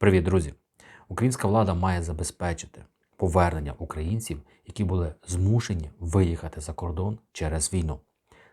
Привіт, друзі! Українська влада має забезпечити повернення українців, які були змушені виїхати за кордон через війну.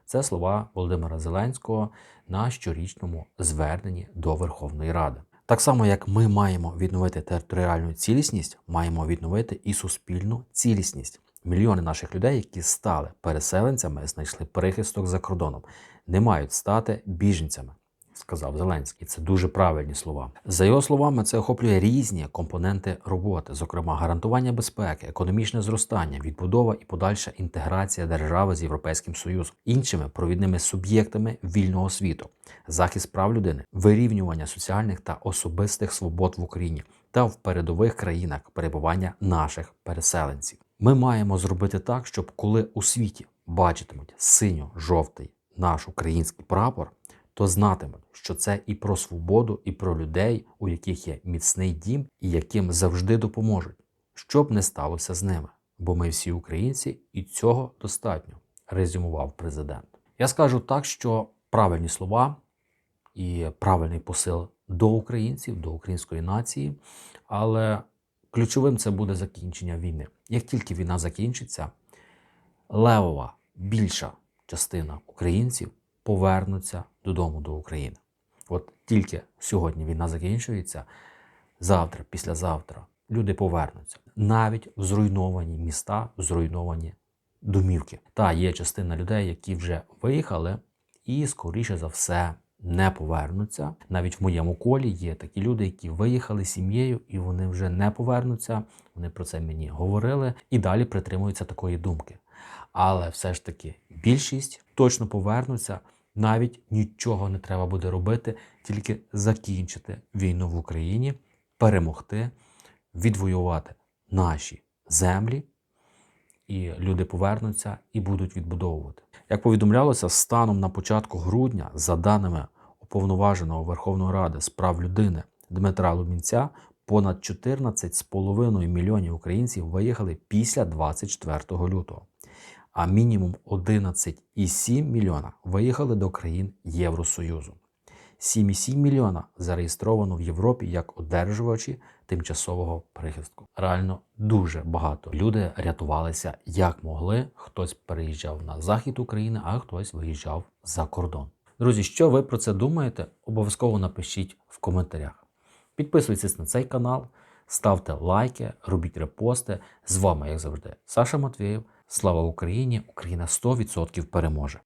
Це слова Володимира Зеленського на щорічному зверненні до Верховної Ради. Так само, як ми маємо відновити територіальну цілісність, маємо відновити і суспільну цілісність. Мільйони наших людей, які стали переселенцями, знайшли прихисток за кордоном, не мають стати біженцями сказав Зеленський. Це дуже правильні слова. За його словами, це охоплює різні компоненти роботи, зокрема гарантування безпеки, економічне зростання, відбудова і подальша інтеграція держави з Європейським Союзом, іншими провідними суб'єктами вільного світу, захист прав людини, вирівнювання соціальних та особистих свобод в Україні та в передових країнах перебування наших переселенців. Ми маємо зробити так, щоб коли у світі бачитимуть синьо-жовтий наш український прапор то знатимуть, що це і про свободу, і про людей, у яких є міцний дім, і яким завжди допоможуть, що б не сталося з ними. Бо ми всі українці, і цього достатньо, резюмував президент. Я скажу так, що правильні слова і правильний посил до українців, до української нації, але ключовим це буде закінчення війни. Як тільки війна закінчиться, левова більша частина українців повернуться додому до України. От тільки сьогодні війна закінчується, завтра, післязавтра люди повернуться. Навіть в зруйновані міста, в зруйновані домівки. Та є частина людей, які вже виїхали, і, скоріше за все, не повернуться. Навіть в моєму колі є такі люди, які виїхали з сім'єю, і вони вже не повернуться. Вони про це мені говорили і далі притримуються такої думки. Але все ж таки більшість точно повернуться навіть нічого не треба буде робити, тільки закінчити війну в Україні, перемогти, відвоювати наші землі, і люди повернуться і будуть відбудовувати. Як повідомлялося, станом на початку грудня, за даними уповноваженого Верховної Ради з прав людини Дмитра Лумінця, понад 14,5 мільйонів українців виїхали після 24 лютого а мінімум 11,7 мільйона виїхали до країн Євросоюзу. 7,7 мільйона зареєстровано в Європі як одержувачі тимчасового прихистку. Реально дуже багато. Люди рятувалися як могли. Хтось переїжджав на захід України, а хтось виїжджав за кордон. Друзі, що ви про це думаєте? Обов'язково напишіть в коментарях. Підписуйтесь на цей канал, ставте лайки, робіть репости. З вами, як завжди, Саша Матвієв. Слава Україні! Україна 100% переможе.